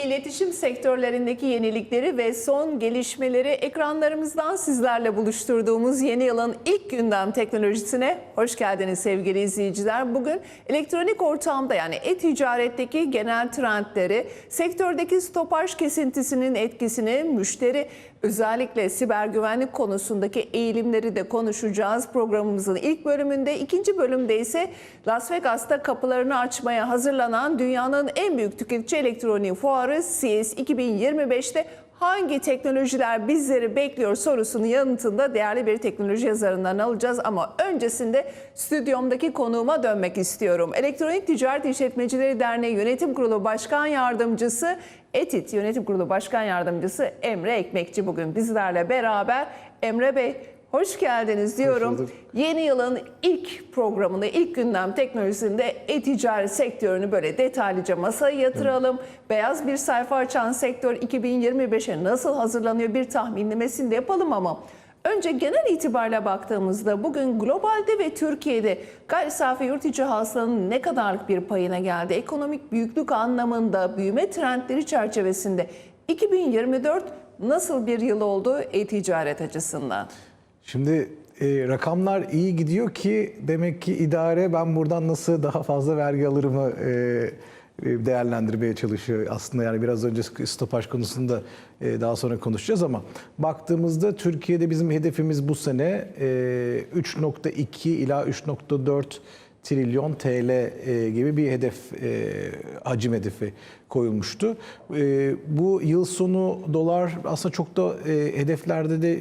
bilgi iletişim sektörlerindeki yenilikleri ve son gelişmeleri ekranlarımızdan sizlerle buluşturduğumuz yeni yılın ilk gündem teknolojisine hoş geldiniz sevgili izleyiciler. Bugün elektronik ortamda yani e-ticaretteki genel trendleri, sektördeki stopaj kesintisinin etkisini, müşteri özellikle siber güvenlik konusundaki eğilimleri de konuşacağız programımızın ilk bölümünde. ikinci bölümde ise Las Vegas'ta kapılarını açmaya hazırlanan dünyanın en büyük tüketici elektroniği fuarı CES 2025'te hangi teknolojiler bizleri bekliyor sorusunun yanıtında değerli bir teknoloji yazarından alacağız. Ama öncesinde stüdyomdaki konuğuma dönmek istiyorum. Elektronik Ticaret İşletmecileri Derneği Yönetim Kurulu Başkan Yardımcısı ETİT Yönetim Kurulu Başkan Yardımcısı Emre Ekmekçi bugün bizlerle beraber. Emre Bey hoş geldiniz diyorum. bulduk. Yeni yılın ilk programında, ilk gündem teknolojisinde e-ticaret sektörünü böyle detaylıca masaya yatıralım. Beyaz bir sayfa açan sektör 2025'e nasıl hazırlanıyor bir tahminlemesini de yapalım ama önce genel itibariyle baktığımızda bugün globalde ve Türkiye'de gayri safi yurt içi hasılanın ne kadarlık bir payına geldi? Ekonomik büyüklük anlamında büyüme trendleri çerçevesinde 2024 nasıl bir yıl oldu e-ticaret açısından? Şimdi e, rakamlar iyi gidiyor ki demek ki idare ben buradan nasıl daha fazla vergi alırımı e, değerlendirmeye çalışıyor. Aslında yani biraz önce stopaj konusunda e, daha sonra konuşacağız ama baktığımızda Türkiye'de bizim hedefimiz bu sene e, 3.2 ila 3.4 trilyon TL e, gibi bir hedef, e, hacim hedefi koyulmuştu. E, bu yıl sonu dolar aslında çok da e, hedeflerde de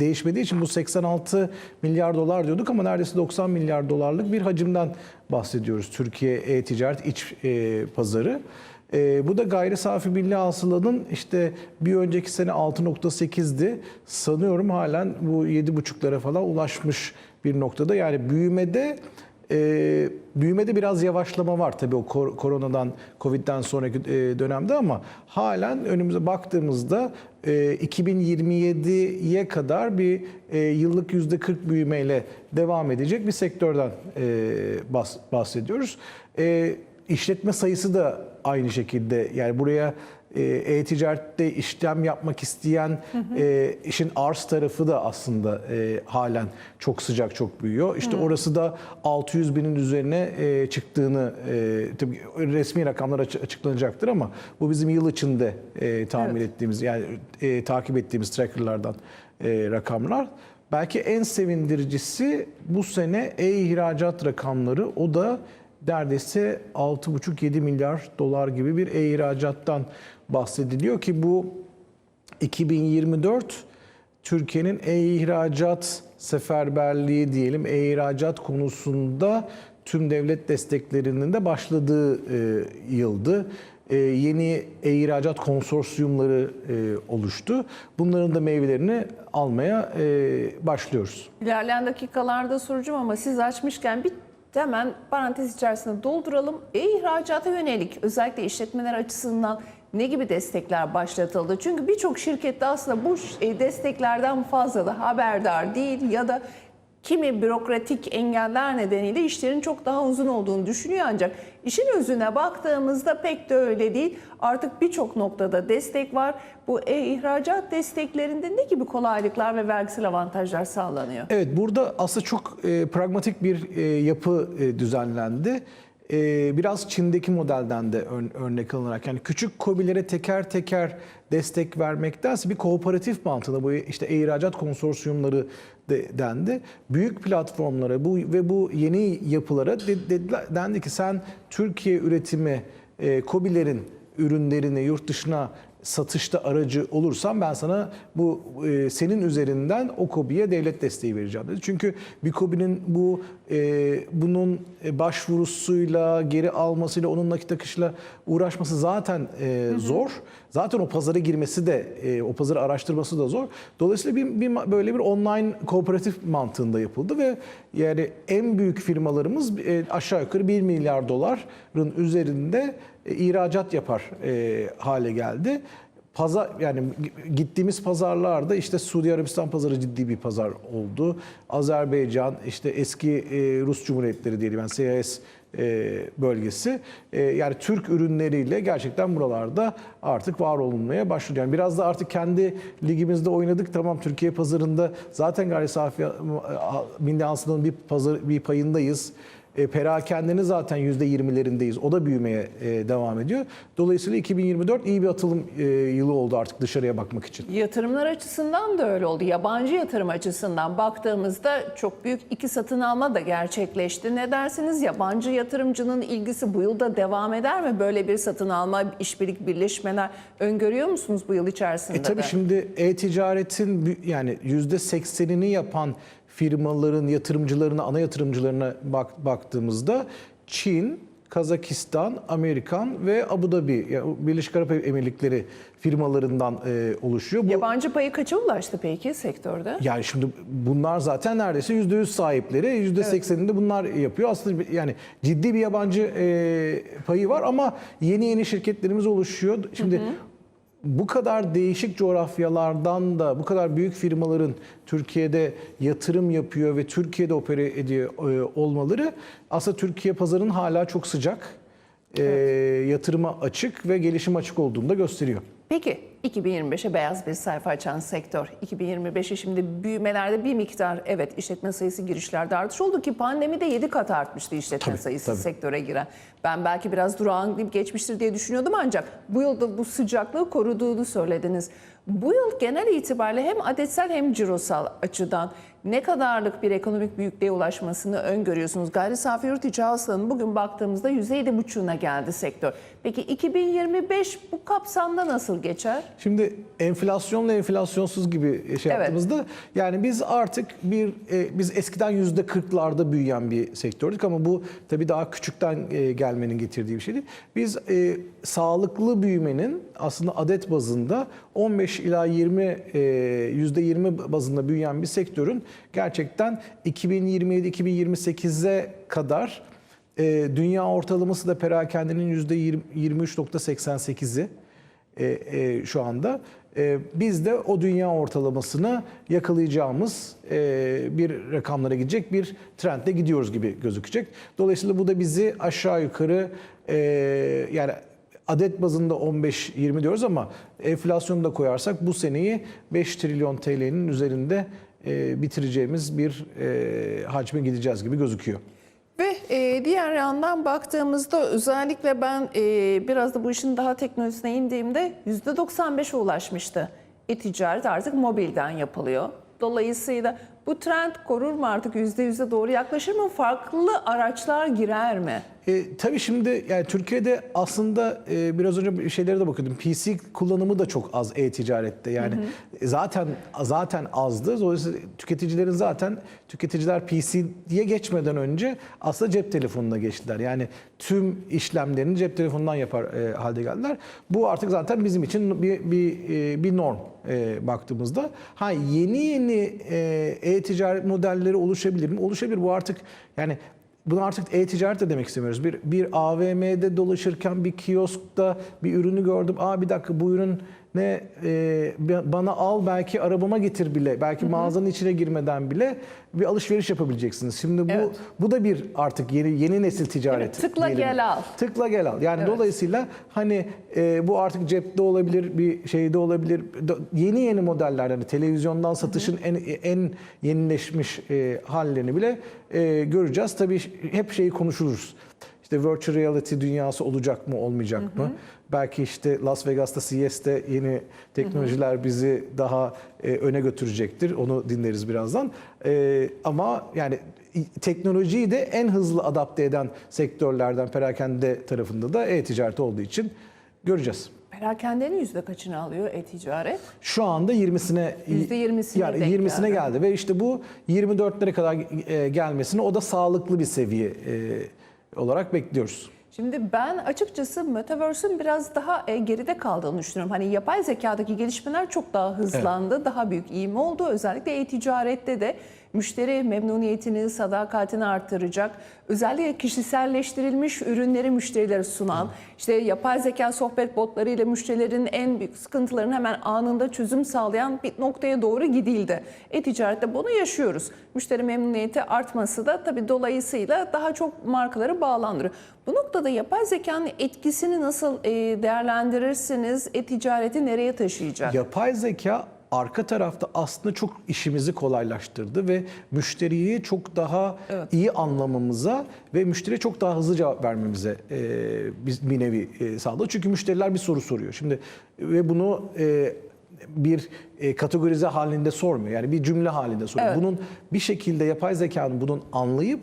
değişmediği için bu 86 milyar dolar diyorduk ama neredeyse 90 milyar dolarlık bir hacimden bahsediyoruz. Türkiye e-ticaret iç e, pazarı. E, bu da gayri safi milli hasılanın işte bir önceki sene 6.8'di. Sanıyorum halen bu 7.5'lara falan ulaşmış bir noktada. Yani büyümede e, büyümede biraz yavaşlama var tabii o kor- koronadan, Covid'den sonraki e, dönemde ama halen önümüze baktığımızda e, 2027'ye kadar bir e, yıllık %40 büyümeyle devam edecek bir sektörden e, bahs- bahsediyoruz. E, işletme sayısı da aynı şekilde yani buraya e-ticarette işlem yapmak isteyen e, işin arz tarafı da aslında e, halen çok sıcak, çok büyüyor. İşte orası da 600 binin üzerine e, çıktığını e, tabii resmi rakamlar açı- açıklanacaktır ama bu bizim yıl içinde e, tahmin Evet. ettiğimiz yani e, takip ettiğimiz trackerlardan e, rakamlar. Belki en sevindiricisi bu sene e-ihracat rakamları o da neredeyse 6,5-7 milyar dolar gibi bir e-ihracattan bahsediliyor ki bu 2024 Türkiye'nin e-ihracat seferberliği diyelim e-ihracat konusunda tüm devlet desteklerinin de başladığı e, yıldı. E, yeni e-ihracat konsorsiyumları e, oluştu. Bunların da meyvelerini almaya e, başlıyoruz. İlerleyen dakikalarda soracağım ama siz açmışken bir hemen parantez içerisinde dolduralım. E-ihracata yönelik özellikle işletmeler açısından ne gibi destekler başlatıldı? Çünkü birçok şirkette aslında bu e, desteklerden fazla da haberdar değil ya da kimi bürokratik engeller nedeniyle işlerin çok daha uzun olduğunu düşünüyor ancak işin özüne baktığımızda pek de öyle değil. Artık birçok noktada destek var. Bu e-ihracat desteklerinde ne gibi kolaylıklar ve vergisel avantajlar sağlanıyor? Evet burada aslında çok e, pragmatik bir e, yapı e, düzenlendi. E, biraz Çin'deki modelden de ör- örnek alınarak yani küçük kobilere teker teker destek vermektense bir kooperatif mantığında bu işte ihracat konsorsiyumları de, dendi. Büyük platformlara bu ve bu yeni yapılara de, dediler- dendi ki sen Türkiye üretimi e, kobilerin ürünlerini yurt dışına satışta aracı olursan ben sana bu e, senin üzerinden o kobiye devlet desteği vereceğim dedi. Çünkü bir kobinin bu e, bunun e, başvurusuyla geri almasıyla onun nakit akışıyla uğraşması zaten e, zor. Zaten o pazara girmesi de e, o pazarı araştırması da zor. Dolayısıyla bir, bir böyle bir online kooperatif mantığında yapıldı ve yani en büyük firmalarımız e, aşağı yukarı 1 milyar doların üzerinde e, ihracat yapar e, hale geldi. Pazar yani gittiğimiz pazarlarda işte Suudi Arabistan pazarı ciddi bir pazar oldu. Azerbaycan, işte eski e, Rus Cumhuriyetleri diyelim yani CIS e, bölgesi. E, yani Türk ürünleriyle gerçekten buralarda artık var olunmaya başladı. Yani biraz da artık kendi ligimizde oynadık. Tamam Türkiye pazarında zaten gayri safi milli hasılanın bir pazar bir payındayız. E, perakendenin zaten %20'lerindeyiz. O da büyümeye e, devam ediyor. Dolayısıyla 2024 iyi bir atılım e, yılı oldu artık dışarıya bakmak için. Yatırımlar açısından da öyle oldu. Yabancı yatırım açısından baktığımızda çok büyük iki satın alma da gerçekleşti. Ne dersiniz? Yabancı yatırımcının ilgisi bu yılda devam eder mi? Böyle bir satın alma, işbirlik, birleşmeler öngörüyor musunuz bu yıl içerisinde E tabii de? şimdi e-ticaretin yani %80'ini yapan firmaların, yatırımcılarına, ana yatırımcılarına bak, baktığımızda Çin, Kazakistan, Amerikan ve Abu Dhabi, yani Birleşik Arap Emirlikleri firmalarından e, oluşuyor. Bu, Yabancı payı kaça ulaştı peki sektörde? yani şimdi bunlar zaten neredeyse %100 sahipleri, %80'ini de bunlar yapıyor. Aslında yani ciddi bir yabancı e, payı var ama yeni yeni şirketlerimiz oluşuyor. Şimdi bu kadar değişik coğrafyalardan da bu kadar büyük firmaların Türkiye'de yatırım yapıyor ve Türkiye'de opere ediyor e, olmaları aslında Türkiye pazarının hala çok sıcak, e, yatırıma açık ve gelişim açık olduğunu da gösteriyor. Peki 2025'e beyaz bir sayfa açan sektör. 2025'e şimdi büyümelerde bir miktar evet işletme sayısı girişlerde artış oldu ki pandemide 7 kat artmıştı işletme Tabii, sayısı tabii. sektöre giren. Ben belki biraz durağan gibi geçmiştir diye düşünüyordum ancak bu yılda bu sıcaklığı koruduğunu söylediniz. Bu yıl genel itibariyle hem adetsel hem cirosal açıdan ne kadarlık bir ekonomik büyüklüğe ulaşmasını öngörüyorsunuz? Gayri safi yurt içi hasılanın bugün baktığımızda %7,5'una geldi sektör. Peki 2025 bu kapsamda nasıl geçer? Şimdi enflasyonla enflasyonsuz gibi şey Evet. yaptığımızda yani biz artık bir e, biz eskiden yüzde kırklarda büyüyen bir sektördük ama bu tabii daha küçükten e, gelmenin getirdiği bir şeydi. Biz e, sağlıklı büyümenin aslında adet bazında 15 ila 20 e, yüzde 20 bazında büyüyen bir sektörün gerçekten 2027-2028'e kadar e, dünya ortalaması da perakendenin yüzde 23.88'i e, e, şu anda. E, biz de o dünya ortalamasını yakalayacağımız e, bir rakamlara gidecek bir trendle gidiyoruz gibi gözükecek. Dolayısıyla bu da bizi aşağı yukarı e, yani adet bazında 15-20 diyoruz ama enflasyonu da koyarsak bu seneyi 5 trilyon TL'nin üzerinde e, bitireceğimiz bir e, hacme gideceğiz gibi gözüküyor. Ve e, diğer yandan baktığımızda özellikle ben e, biraz da bu işin daha teknolojisine indiğimde %95'e ulaşmıştı. E-ticaret artık mobilden yapılıyor. Dolayısıyla bu trend korur mu artık %100'e doğru yaklaşır mı? Farklı araçlar girer mi? E, tabii şimdi yani Türkiye'de aslında e, biraz önce şeylere de bakıyordum. PC kullanımı da çok az e-ticarette. Yani zaten zaten azdı. Dolayısıyla tüketicilerin zaten tüketiciler PC'ye geçmeden önce aslında cep telefonuna geçtiler. Yani tüm işlemlerini cep telefonundan yapar e, halde geldiler. Bu artık zaten bizim için bir bir e, bir norm e, baktığımızda. Ha yeni yeni e, e-ticaret modelleri oluşabilir mi? Oluşabilir. Bu artık yani bunu artık e-ticaret de demek istemiyoruz. Bir, bir AVM'de dolaşırken bir kioskta bir ürünü gördüm. Aa bir dakika bu ürün ne e, bana al belki arabama getir bile. Belki mağazanın içine girmeden bile bir alışveriş yapabileceksiniz. Şimdi bu Evet. bu da bir artık yeni yeni nesil ticaret. Evet, tıkla diyelim. gel al. Tıkla gel al. Yani dolayısıyla hani e, bu artık cepte olabilir, bir şeyde olabilir. Yeni yeni modeller hani televizyondan satışın en en yenileşmiş e, hallerini bile e, göreceğiz. Tabii hep şeyi konuşuruz. İşte virtual reality dünyası olacak mı, olmayacak mı? Belki işte Las Vegas'ta CES'te yeni teknolojiler bizi daha e, öne götürecektir. Onu dinleriz birazdan. E, ama yani teknolojiyi de en hızlı adapte eden sektörlerden perakende tarafında da e-ticaret olduğu için göreceğiz. Perakendenin yüzde kaçını alıyor e-ticaret? Şu anda 20'sine %20'sine yani denk 20'sine geldi. geldi ve işte bu 24'lere kadar e, gelmesini o da sağlıklı bir seviye e, olarak bekliyoruz. Şimdi ben açıkçası Metaverse'ün biraz daha e, geride kaldığını düşünüyorum. Hani yapay zekadaki gelişmeler çok daha hızlandı, daha büyük ivme oldu. Özellikle e-ticarette de müşteri memnuniyetini, sadakatini arttıracak, özellikle kişiselleştirilmiş ürünleri müşterilere sunan, işte yapay zeka sohbet botları ile müşterilerin en büyük sıkıntılarını hemen anında çözüm sağlayan bir noktaya doğru gidildi. E-ticarette bunu yaşıyoruz. Müşteri memnuniyeti artması da tabii dolayısıyla daha çok markaları bağlandırıyor. Bu noktada yapay zekanın etkisini nasıl e, değerlendirirsiniz? E-ticareti nereye taşıyacak? Yapay zeka arka tarafta aslında çok işimizi kolaylaştırdı ve müşteriyi çok daha iyi anlamamıza ve müşteriye çok daha hızlı cevap vermemize e, biz bir nevi e, sağladı. Çünkü müşteriler bir soru soruyor. Şimdi ve bunu e, bir e, kategorize halinde sormuyor. Yani bir cümle halinde soruyor. Evet. Bunun bir şekilde yapay zekanın bunun anlayıp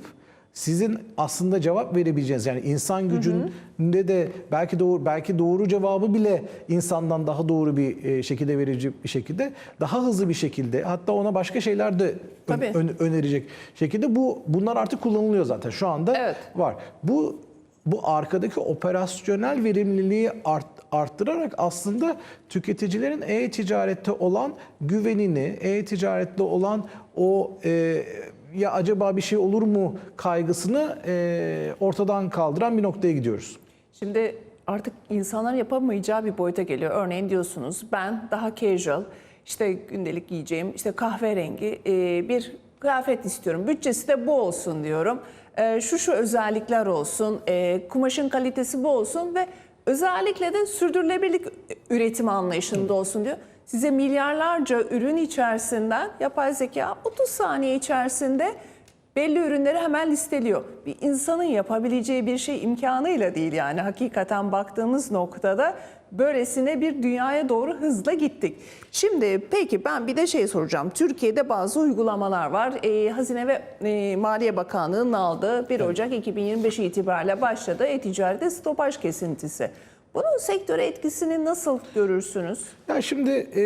sizin aslında cevap verebileceğiniz yani insan gücünde de belki doğru belki doğru cevabı bile insandan daha doğru bir e, şekilde verici bir şekilde daha hızlı bir şekilde hatta ona başka şeyler de ön- ön- önerecek şekilde bu bunlar artık kullanılıyor zaten şu anda Evet. var. Bu bu arkadaki operasyonel verimliliği art, arttırarak aslında tüketicilerin e-ticarette olan güvenini, e-ticarette olan o e, ya acaba bir şey olur mu kaygısını e, ortadan kaldıran bir noktaya gidiyoruz. Şimdi artık insanların yapamayacağı bir boyuta geliyor. Örneğin diyorsunuz ben daha casual, işte gündelik giyeceğim, işte kahverengi e, bir kıyafet istiyorum. Bütçesi de bu olsun diyorum. E, Şu şu özellikler olsun, e, kumaşın kalitesi bu olsun ve özellikle de sürdürülebilirlik üretim anlayışında olsun diyor. Size milyarlarca ürün içerisinden yapay zeka 30 saniye içerisinde belli ürünleri hemen listeliyor. Bir insanın yapabileceği bir şey imkanıyla değil yani hakikaten baktığımız noktada böylesine bir dünyaya doğru hızla gittik. Şimdi peki ben bir de şey soracağım. Türkiye'de bazı uygulamalar var. Ee, Hazine ve e, Maliye Bakanlığı'nın aldığı 1 Ocak 2025 itibariyle başladı e-ticarette stopaj kesintisi. Bunun sektöre etkisini nasıl görürsünüz? Ya şimdi e,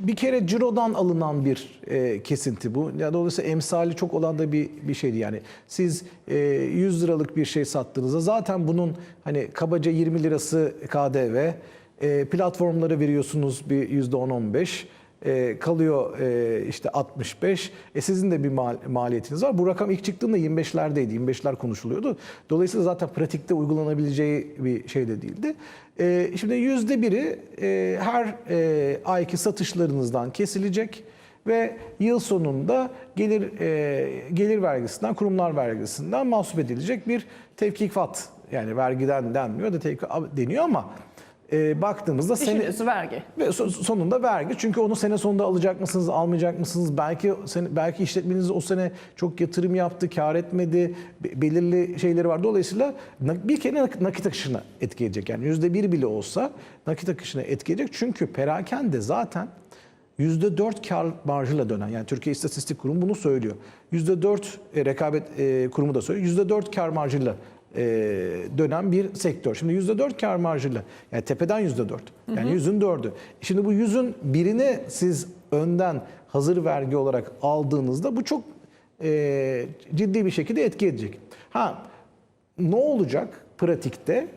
bir kere cirodan alınan bir e, kesinti bu. Ya dolayısıyla emsali çok olan da bir bir şeydi yani. Siz e, 100 liralık bir şey sattığınızda zaten bunun hani kabaca 20 lirası KDV, e, platformlara veriyorsunuz bir %10-15. E, kalıyor e, işte 65. E sizin de bir mal- maliyetiniz var. Bu rakam ilk çıktığında 25'lerdeydi. 25'ler konuşuluyordu. Dolayısıyla zaten pratikte uygulanabileceği bir şey de değildi. E, şimdi yüzde biri e, her ayki satışlarınızdan kesilecek ve yıl sonunda gelir gelir vergisinden, kurumlar vergisinden mahsup edilecek bir tevkifat yani vergiden denmiyor da tevkif deniyor ama e, baktığımızda sene, vergi. ve so- sonunda vergi. Çünkü onu sene sonunda alacak mısınız, almayacak mısınız? Belki sene, belki işletmeniz o sene çok yatırım yaptı, kar etmedi, be- belirli şeyleri var. Dolayısıyla bir kere nak- nakit akışına etki edecek. Yani yüzde bir bile olsa nakit akışına etki edecek. Çünkü perakende zaten yüzde dört kar marjıyla dönen yani Türkiye İstatistik Kurumu bunu söylüyor. Yüzde dört e, rekabet e, kurumu da söylüyor. Yüzde dört kar marjıyla e, dönen bir sektör. Şimdi yüzde dört kar marjıyla yani tepeden yüzde dört yani yüzün dördü. Şimdi bu yüzün birini siz önden hazır vergi olarak aldığınızda bu çok e, ciddi bir şekilde etki edecek. Ha ne olacak pratikte?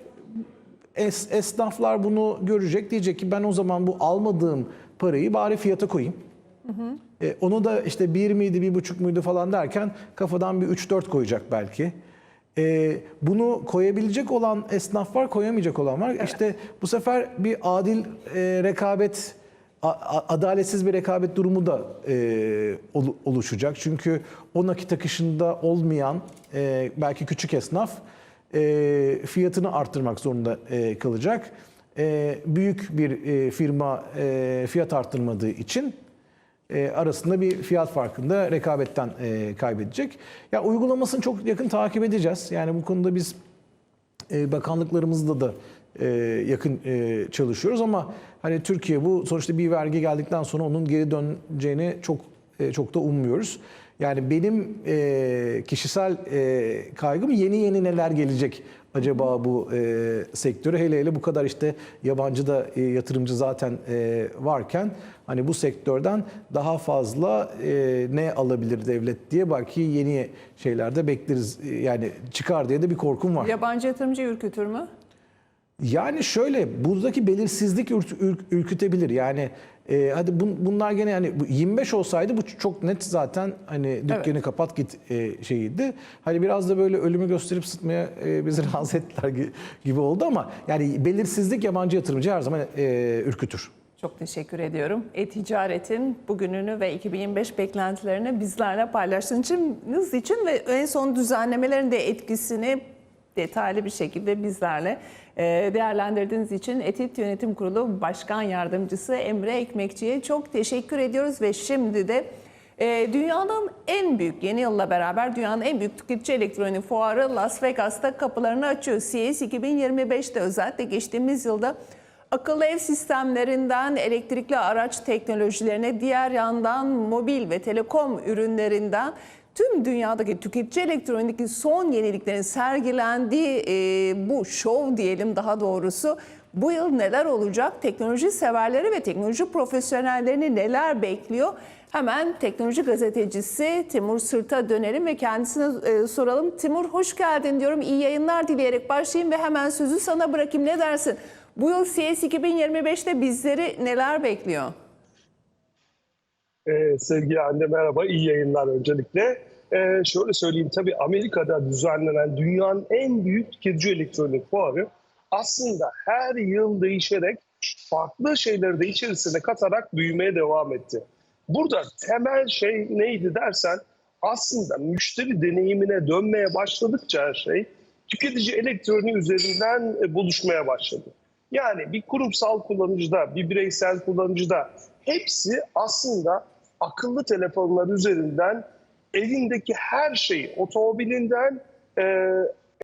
Es, esnaflar bunu görecek diyecek ki ben o zaman bu almadığım parayı bari fiyata koyayım. E, onu da işte bir miydi, bir buçuk muydu falan derken kafadan bir 3-4 koyacak belki. E, bunu koyabilecek olan esnaf var, koyamayacak olan var. İşte bu sefer bir adil e, rekabet, adaletsiz bir rekabet durumu da e, olu- oluşacak. Çünkü o nakit akışında olmayan e, belki küçük esnaf e, fiyatını arttırmak zorunda e, kalacak. E, büyük bir e, firma e, fiyat arttırmadığı için e, arasında bir fiyat farkında rekabetten e, kaybedecek. Ya uygulamasını çok yakın takip edeceğiz. Yani bu konuda biz e, bakanlıklarımızla da e, yakın çalışıyoruz ama hani Türkiye bu sonuçta bir vergi geldikten sonra onun geri döneceğini çok çok da ummuyoruz. Yani benim e, kişisel e, kaygım yeni yeni neler gelecek acaba bu e, sektöre hele hele bu kadar işte yabancı da e, yatırımcı zaten e, varken hani bu sektörden daha fazla e, ne alabilir devlet diye belki yeni şeylerde bekleriz. E, Yani çıkar diye de bir korkum var. Yabancı yatırımcı ürkütür mü? Yani şöyle buradaki belirsizlik ürk- ürk- ürkütebilir. Yani e, hadi bun- bunlar gene yani bu 25 olsaydı bu çok net zaten hani dükkanı kapat git e, şeyiydi. Hani biraz da böyle ölümü gösterip sıtmaya e, bizi rahatsız ettiler gi- gibi oldu ama yani belirsizlik yabancı yatırımcı her zaman e, ürkütür. Çok teşekkür ediyorum. E-Ticaret'in bugününü ve 2025 beklentilerini bizlerle paylaştığınız için ve en son düzenlemelerin de etkisini detaylı bir şekilde bizlerle e, değerlendirdiğiniz için Etit Yönetim Kurulu Başkan Yardımcısı Emre Ekmekçi'ye çok teşekkür ediyoruz ve şimdi de e, dünyanın en büyük yeni yılla beraber dünyanın en büyük tüketici elektronik fuarı Las Vegas'ta kapılarını açıyor. CES 2025'te özellikle geçtiğimiz yılda Akıllı ev sistemlerinden elektrikli araç teknolojilerine, diğer yandan mobil ve telekom ürünlerinden tüm dünyadaki tüketici elektronikteki son yeniliklerin sergilendiği e, bu şov diyelim daha doğrusu bu yıl neler olacak? Teknoloji severleri ve teknoloji profesyonellerini neler bekliyor? Hemen teknoloji gazetecisi Timur Sırt'a dönelim ve kendisine e, soralım. Timur hoş geldin diyorum. İyi yayınlar dileyerek başlayayım ve hemen sözü sana bırakayım. Ne dersin? Bu yıl CES 2025'te bizleri neler bekliyor? Ee, sevgili anne merhaba, iyi yayınlar öncelikle. Ee, şöyle söyleyeyim, tabii Amerika'da düzenlenen dünyanın en büyük tüketici elektronik fuarı aslında her yıl değişerek farklı şeyleri de içerisine katarak büyümeye devam etti. Burada temel şey neydi dersen aslında müşteri deneyimine dönmeye başladıkça her şey tüketici elektroniği üzerinden e, buluşmaya başladı. Yani bir kurumsal kullanıcıda, bir bireysel kullanıcıda hepsi aslında akıllı telefonlar üzerinden elindeki her şeyi, otomobilinden e,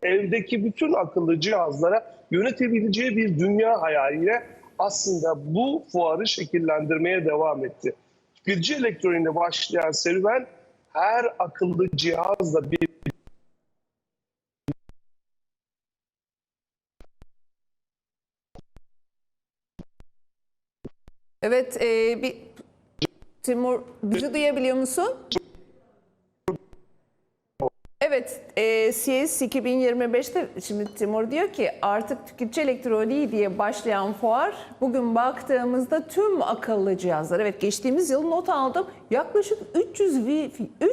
evdeki bütün akıllı cihazlara yönetebileceği bir dünya hayaliyle aslında bu fuarı şekillendirmeye devam etti. Tüketici elektroniğinde başlayan serüven her akıllı cihazla bir Evet, e, bir Timur bizi duyabiliyor musun? Evet, e, CES 2025'te şimdi Timur diyor ki artık tüketici elektroniği diye başlayan fuar bugün baktığımızda tüm akıllı cihazlar. Evet geçtiğimiz yıl not aldım yaklaşık 300 vi-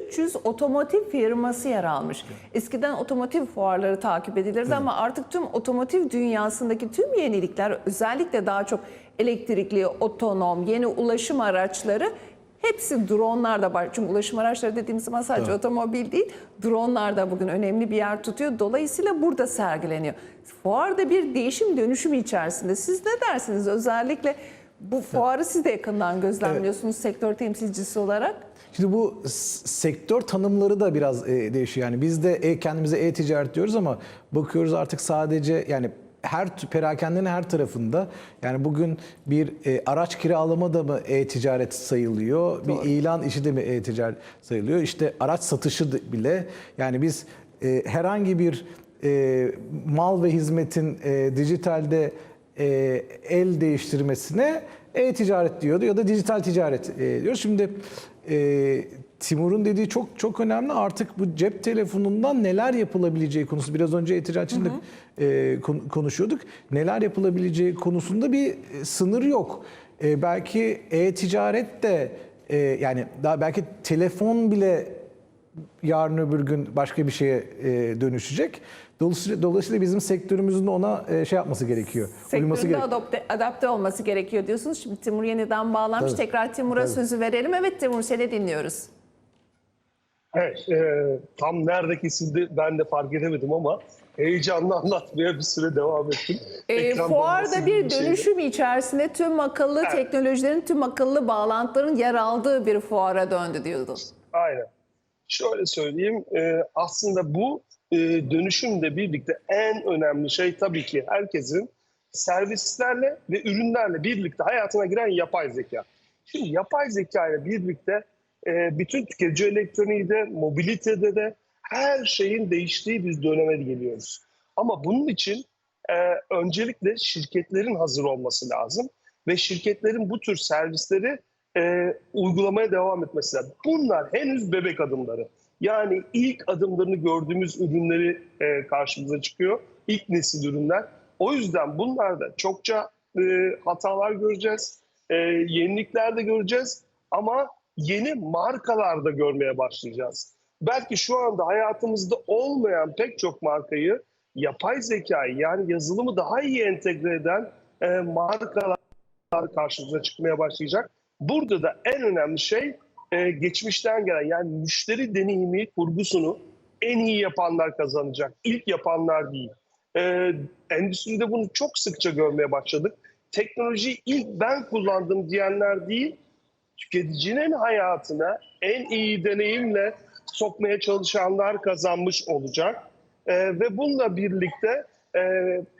300 otomotiv firması yer almış. Eskiden otomotiv fuarları takip edilirdi ama artık tüm otomotiv dünyasındaki tüm yenilikler özellikle daha çok elektrikli, otonom, yeni ulaşım araçları Hepsi dronlar da var. Çünkü ulaşım araçları dediğimiz zaman sadece otomobil değil, dronlar da bugün önemli bir yer tutuyor. Dolayısıyla burada sergileniyor. Fuarda bir değişim dönüşüm içerisinde. Siz ne dersiniz? Özellikle bu fuarı siz de yakından gözlemliyorsunuz sektör temsilcisi olarak. Şimdi bu sektör tanımları da biraz e, değişiyor. Yani biz de e, kendimize e-ticaret diyoruz ama bakıyoruz artık sadece yani her perakendenin her tarafında yani bugün bir e, araç kiralama da mı e-ticaret sayılıyor? Bir ilan işi de mi e-ticaret sayılıyor? İşte araç satışı bile yani biz e, herhangi bir e, mal ve hizmetin e, dijitalde e, el değiştirmesine e-ticaret diyordu ya da dijital ticaret e, diyor. Şimdi e, Timur'un dediği çok çok önemli. Artık bu cep telefonundan neler yapılabileceği konusu biraz önce e-ticaret için e, kon- konuşuyorduk. Neler yapılabileceği konusunda bir e, sınır yok. E, belki e-ticaret de e, yani daha belki telefon bile yarın öbür gün başka bir şeye e, dönüşecek. Dolayısıyla, dolayısıyla bizim sektörümüzün de ona e, şey yapması gerekiyor. uyması Sektörün de gerekiyor. adapte, adapte olması gerekiyor diyorsunuz. Şimdi Timur yeniden bağlanmış. Tabii. Tekrar Timur'a sözü verelim. Evet Timur seni dinliyoruz. Evet, e, tam nerede kesildi ben de fark edemedim ama heyecanla anlatmaya bir süre devam ettim. E, fuarda bir gibi şeydi. dönüşüm içerisinde tüm akıllı Evet. teknolojilerin, tüm akıllı bağlantıların yer aldığı bir fuara döndü diyordun. Aynen. Şöyle söyleyeyim, e, aslında bu e, dönüşümle birlikte en önemli şey tabii ki herkesin servislerle ve ürünlerle birlikte hayatına giren yapay zeka. Şimdi yapay zeka ile birlikte e, bütün tüketici elektroniği mobilitede de her şeyin değiştiği bir döneme geliyoruz. Ama bunun için e, öncelikle şirketlerin hazır olması lazım ve şirketlerin bu tür servisleri e, uygulamaya devam etmesi lazım. Bunlar henüz bebek adımları. Yani ilk adımlarını gördüğümüz ürünleri e, karşımıza çıkıyor. İlk nesil ürünler. O yüzden bunlarda çokça e, hatalar göreceğiz, e, yenilikler de göreceğiz ama yeni markalar da görmeye başlayacağız. Belki şu anda hayatımızda olmayan pek çok markayı yapay zekayı yani yazılımı daha iyi entegre eden e, markalar karşımıza çıkmaya başlayacak. Burada da en önemli şey e, geçmişten gelen yani müşteri deneyimi kurgusunu en iyi yapanlar kazanacak. İlk yapanlar değil. E, endüstride bunu çok sıkça görmeye başladık. Teknolojiyi ilk ben kullandım diyenler değil, tüketicinin hayatına en iyi deneyimle sokmaya çalışanlar kazanmış olacak. E, ve bununla birlikte e,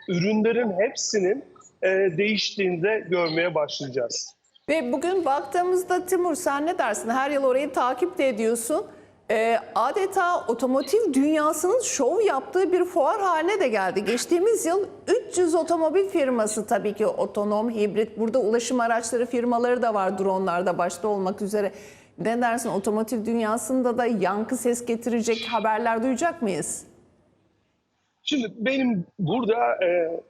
ürünlerin hepsinin e, değiştiğinde görmeye başlayacağız. Ve bugün baktığımızda Timur sen ne dersin? Her yıl orayı takip de ediyorsun. Ee, adeta otomotiv dünyasının şov yaptığı bir fuar haline de geldi. Geçtiğimiz yıl 300 otomobil firması tabii ki otonom, hibrit, burada ulaşım araçları firmaları da var dronlarda başta olmak üzere. Ne dersin otomotiv dünyasında da yankı ses getirecek haberler duyacak mıyız? Şimdi benim burada e,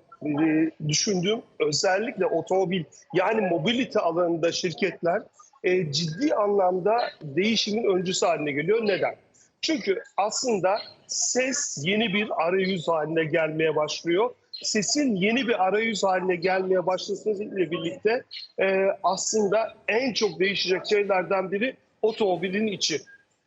düşündüğüm özellikle otomobil yani mobilite alanında şirketler e, ciddi anlamda değişimin öncüsü haline geliyor. Neden? Çünkü aslında ses yeni bir arayüz haline gelmeye başlıyor. Sesin yeni bir arayüz haline gelmeye başlamasıyla birlikte e, aslında en çok değişecek şeylerden biri otomobilin içi.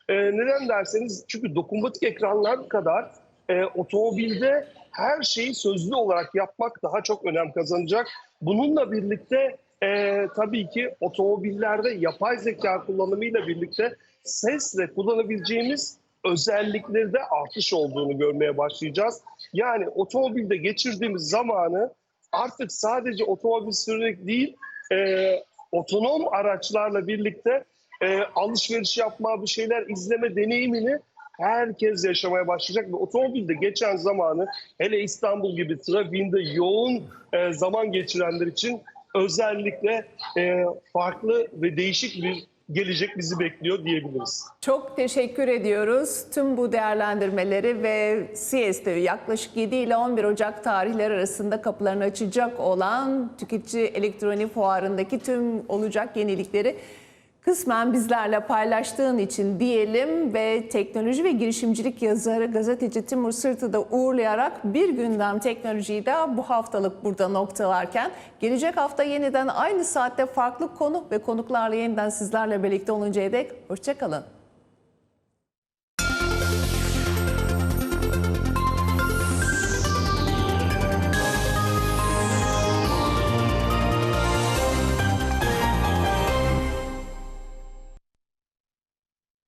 E, neden derseniz çünkü dokunmatik ekranlar kadar e, otomobilde her şeyi sözlü olarak yapmak daha çok önem kazanacak. Bununla birlikte e, tabii ki otomobillerde yapay zeka kullanımıyla birlikte sesle kullanabileceğimiz özelliklerde artış olduğunu görmeye başlayacağız. Yani otomobilde geçirdiğimiz zamanı artık sadece otomobil sürerek değil, e, otonom araçlarla birlikte e, alışveriş yapma, bir şeyler izleme deneyimini herkes yaşamaya başlayacak ve otomobilde geçen zamanı hele İstanbul gibi trafiğinde yoğun e, zaman geçirenler için özellikle e, farklı ve değişik bir gelecek bizi bekliyor diyebiliriz. Çok teşekkür ediyoruz. Tüm bu değerlendirmeleri ve CES'te yaklaşık 7 ile 11 Ocak tarihleri arasında kapılarını açacak olan tüketici elektronik fuarındaki tüm olacak yenilikleri kısmen bizlerle paylaştığın için diyelim ve teknoloji ve girişimcilik yazarı gazeteci Timur Sırt'ı da uğurlayarak bir gündem teknolojiyi de bu haftalık burada noktalarken gelecek hafta yeniden aynı saatte farklı konu ve konuklarla yeniden sizlerle birlikte oluncaya dek hoşçakalın.